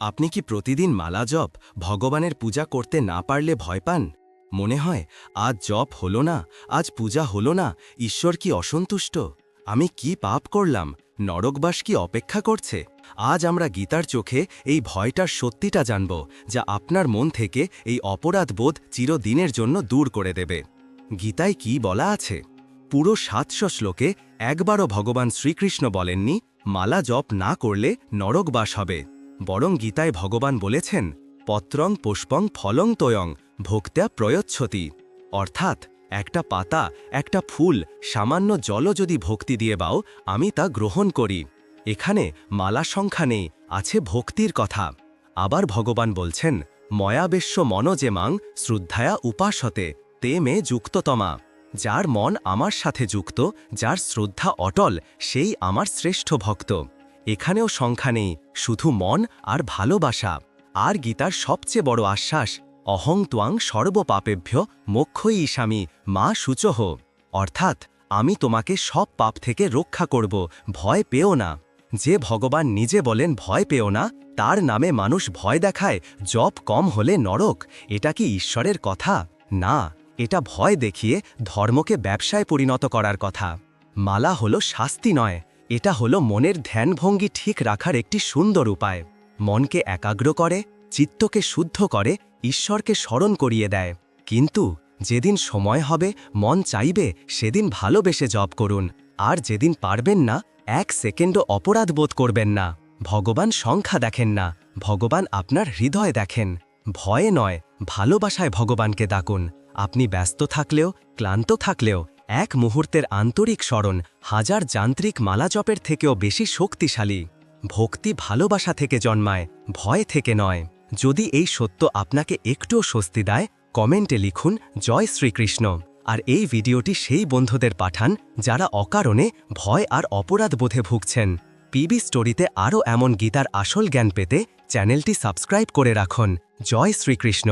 আপনি কি প্রতিদিন মালা জপ, ভগবানের পূজা করতে না পারলে ভয় পান? মনে হয়, আজ জপ হলো না, আজ পূজা হলো না, ঈশ্বর কি অসন্তুষ্ট? আমি কি পাপ করলাম? নরকবাস কি অপেক্ষা করছে? আজ আমরা গীতার চোখে এই ভয়টার সত্যিটা জানব, যা আপনার মন থেকে এই অপরাধ বোধ চিরদিনের জন্য দূর করে দেবে। গীতায় কি বলা আছে? পুরো সাতশো শ্লোকে একবারও ভগবান শ্রীকৃষ্ণ বলেননি, মালা জপ না করলে নরকবাস হবে। বরং গীতায় ভগবান বলেছেন, পত্রং পুষ্পং ফলং তোয়ং ভোক্তা প্রয়চ্ছতি। অর্থাৎ, একটা পাতা, একটা ফুল, সামান্য জলও যদি ভক্তি দিয়ে বাও, আমি তা গ্রহণ করি। এখানে মালা সংখ্যা নেই, আছে ভক্তির কথা। আবার ভগবান বলছেন, ময়াবেশ্য মনজে মাং শ্রদ্ধায়া উপাসতে, তে মে যুক্ততমা। যার মন আমার সাথে যুক্ত, যার শ্রদ্ধা অটল, সেই আমার শ্রেষ্ঠ ভক্ত। এখানেও সংখ্যা নেই, শুধু মন আর ভালোবাসা। আর গীতার সবচেয়ে বড় আশ্বাস, অহং ত্বাং সর্বপাপেভ্য মোক্ষই ঈশামি, মা সূচহ। অর্থাৎ, আমি তোমাকে সব পাপ থেকে রক্ষা করব, ভয় পেও না। যে ভগবান নিজে বলেন ভয় পেও না, তার নামে মানুষ ভয় দেখায়, জপ কম হলে নরক। এটা কি ঈশ্বরের কথা? না, এটা ভয় দেখিয়ে ধর্মকে ব্যবসায় পরিণত করার কথা। মালা হলো শাস্তি নয় এটা হলো মনের ধ্যানভঙ্গি ঠিক রাখার একটি সুন্দর উপায়। মনকে একাগ্র করে, চিত্তকে শুদ্ধ করে, ঈশ্বরকে স্মরণ করিয়ে দেয়। কিন্তু যেদিন সময় হবে, মন চাইবে, সেদিন ভালোবেসে জব করুন। আর যেদিন পারবেন না, এক সেকেন্ডও অপরাধ বোধ করবেন না। ভগবান সংখ্যা দেখেন না, ভগবান আপনার হৃদয় দেখেন। ভয়ে নয়, ভালোবাসায় ভগবানকে ডাকুন। আপনি ব্যস্ত থাকলেও, ক্লান্ত থাকলেও এক মুহূর্তের আন্তরিক স্মরণ হাজার যান্ত্রিক মালাজপের থেকেও বেশি শক্তিশালী। ভক্তি ভালোবাসা থেকে জন্মায়, ভয় থেকে নয়। যদি এই সত্য আপনাকে একটুও স্বস্তি দেয়, কমেন্টে লিখুন, জয় শ্রীকৃষ্ণ। আর এই ভিডিওটি সেই বন্ধুদের পাঠান যারা অকারণে ভয় আর অপরাধ বোধে ভুগছেন। পিবি স্টোরিতে আরও এমন গীতার আসল জ্ঞান পেতে চ্যানেলটি সাবস্ক্রাইব করে রাখুন। জয় শ্রীকৃষ্ণ।